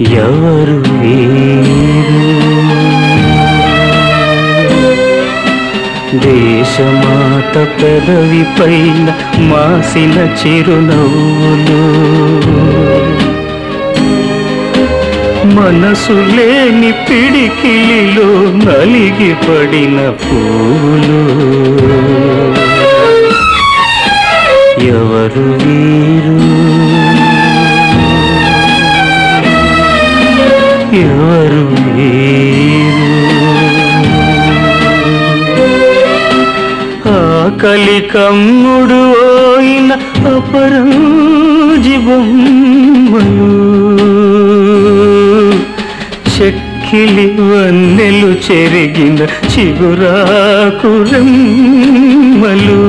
ఎవరు దేశమాత పెదవి పైన మాసిన చిరునవ్వులు. మనసు లేని పిడికిలిలో నలిగి పడిన పూలు. ఎవరు వీ కలికమ్ముడు అయిన అపరాజిబొమ్మలు. చెక్కిలి వన్నెలు చెరిగిన చిగురాకురమ్మలు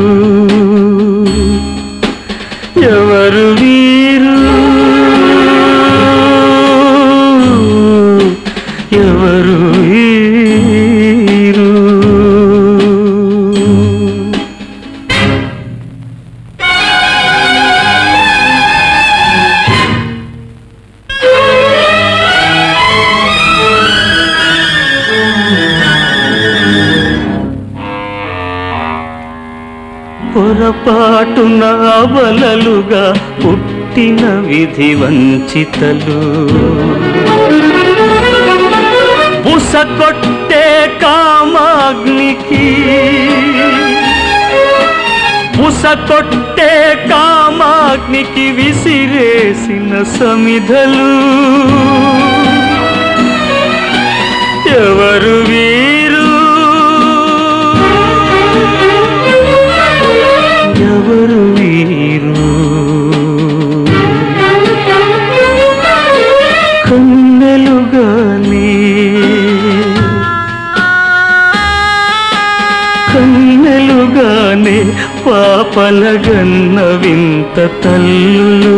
పొరపాటున అబలలుగా పుట్టిన విధి వంచితలు. బుసకొట్టే కామాగ్నికి బుసకొట్టే కామాగ్నికి విసిరేసిన సమిధలు. ఎవరు పలగన్న వింత తల్లు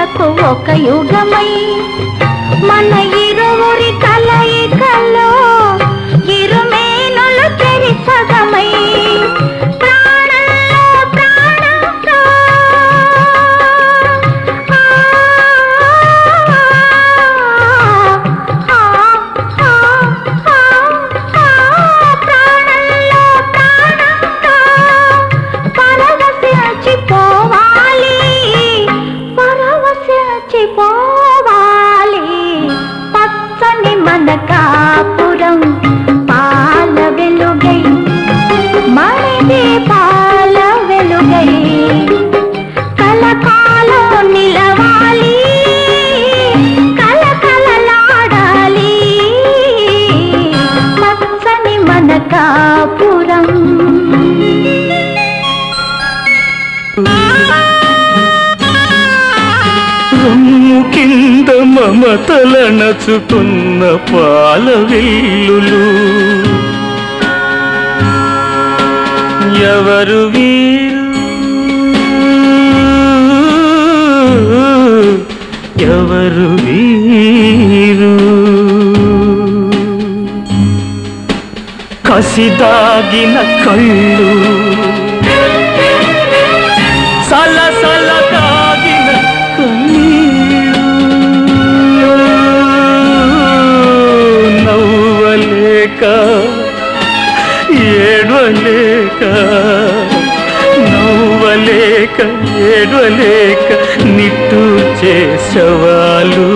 కనులకు ఒక యుగమై మన ఇరువురి కలయికలో ఇరుమేనులు చెరి కింద మమతల నచుకున్న పాల విల్లులు. ఎవరు వీరు? ఎవరు వీరు? కసిదాగిన కళ్ళు. సల ఏడవలేక నవ్వలేక ఏడవలేక నిట్టు చేసవాలు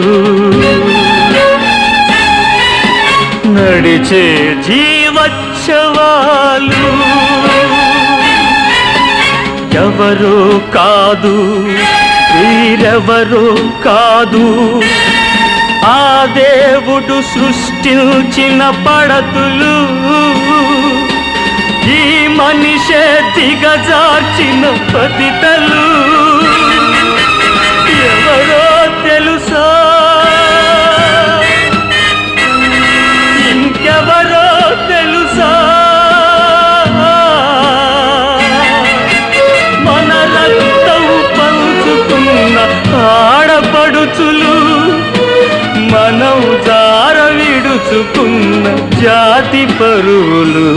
నడిచే జీవచ్చవాలు ఎవరో కాదు వీరెవరో కాదు. ఆ దేవుడు సృష్టించిన పడతులు ఈ మనిషే దిగజార్చిన పతితలు ఎవరో తెలుసా? ఇంకెవరో తెలుసా? మన రక్తం పంచుకున్న ఆడపడుచులు మనం జార విడుచుకున్న జాతి పరువులు.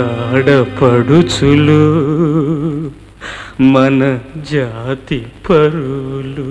ఆడపడుచులు మన జాతి పరులు.